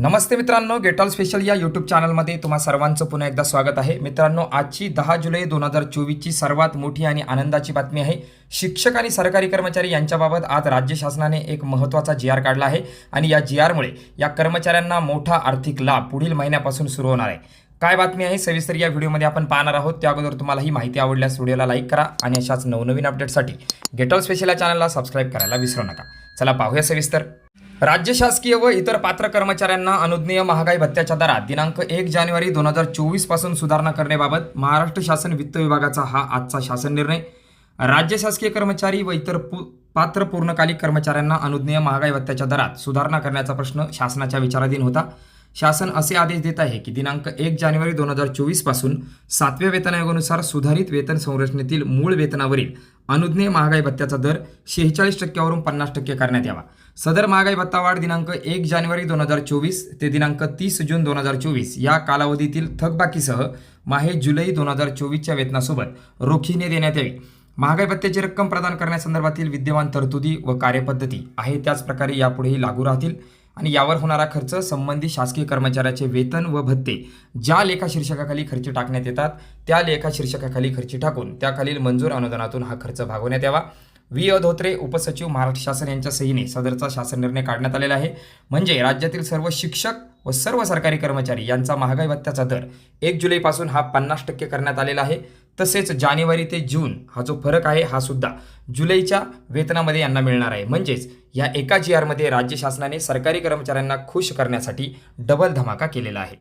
नमस्ते मित्रांनो गेटॉल स्पेशल या यूट्यूब चॅनलमध्ये तुम्हा सर्वांचं पुन्हा एकदा स्वागत आहे. मित्रांनो आजची दहा जुलै दोन हजार चोवीसची सर्वात मोठी आणि आनंदाची बातमी आहे. शिक्षक आणि सरकारी कर्मचारी यांच्याबाबत आज राज्य शासनाने एक महत्त्वाचा जी आर काढला आहे आणि या जी आरमुळे या कर्मचाऱ्यांना मोठा आर्थिक लाभ पुढील महिन्यापासून सुरू होणार आहे. काय बातमी आहे? सविस्तर या व्हिडिओमध्ये आपण पाहणार आहोत. त्या अगोदर तुम्हाला ही माहिती आवडल्यास व्हिडिओला लाईक करा आणि अशाच नवनवीन अपडेटसाठी गेटॉल स्पेशल या चॅनलला सबस्क्राईब करायला विसरू नका. चला पाहूया सविस्तर. राज्य शासकीय व इतर पात्र कर्मचाऱ्यांना अनुज्ञेय महागाई भत्त्याच्या दरात दिनांक एक जानेवारी दोन हजार चोवीसपासून सुधारणा करण्याबाबत महाराष्ट्र शासन वित्त विभागाचा हा आजचा शासन निर्णय. राज्य शासकीय कर्मचारी व इतर पु पात्र पूर्णकालिक कर्मचाऱ्यांना अनुज्ञेय महागाई भत्त्याच्या दरात सुधारणा करण्याचा प्रश्न शासनाच्या विचाराधीन होता. शासन असे आदेश देत आहे की दिनांक एक जानेवारी दोन हजार चोवीसपासून सातव्या वेतन आयोगानुसार सुधारित वेतन संरचनेतील मूळ वेतनावरील अनुज्ञेय महागाई भत्त्याचा दर शेहेचाळीस टक्क्यावरून पन्नास टक्के करण्यात यावा. सदर महागाई भत्ता वाढ दिनांक एक जानेवारी दोन हजार चोवीस ते दिनांक तीस जून दोन हजार चोवीस या कालावधीतील थकबाकीसह माहे जुलै दोन हजार चोवीसच्या वेतनासोबत रोखीने देण्यात यावी. महागाई भत्त्याची रक्कम प्रदान करण्यासंदर्भातील विद्यमान तरतुदी व कार्यपद्धती आहे त्याचप्रकारे यापुढेही लागू राहतील. आणि यावर होणारा खर्च संबंधित शासकीय कर्मचाऱ्याचे वेतन व भत्ते ज्या लेखा शीर्षकाखाली खर्च टाकण्यात येतात त्या लेखा शीर्षकाखाली खर्च टाकून त्याखालील मंजूर अनुदानातून हा खर्च भागवण्यात यावा. व्ही. अ. धोत्रे उपसचिव महाराष्ट्र शासन यांच्या सहीने सदरचा शासन निर्णय काढण्यात आलेला आहे. म्हणजे राज्यातील सर्व शिक्षक व सर्व सरकारी कर्मचारी यांचा महागाई भत्त्याचा दर एक जुलैपासून हा पन्नास टक्के करण्यात आलेला आहे. तसेच जानेवारी ते जून हा जो फरक आहे हा सुद्धा जुलैच्या वेतनामध्ये यांना मिळणार आहे. म्हणजेच या एका जी आरमध्ये राज्य शासनाने सरकारी कर्मचाऱ्यांना खुश करण्यासाठी डबल धमाका केलेला आहे.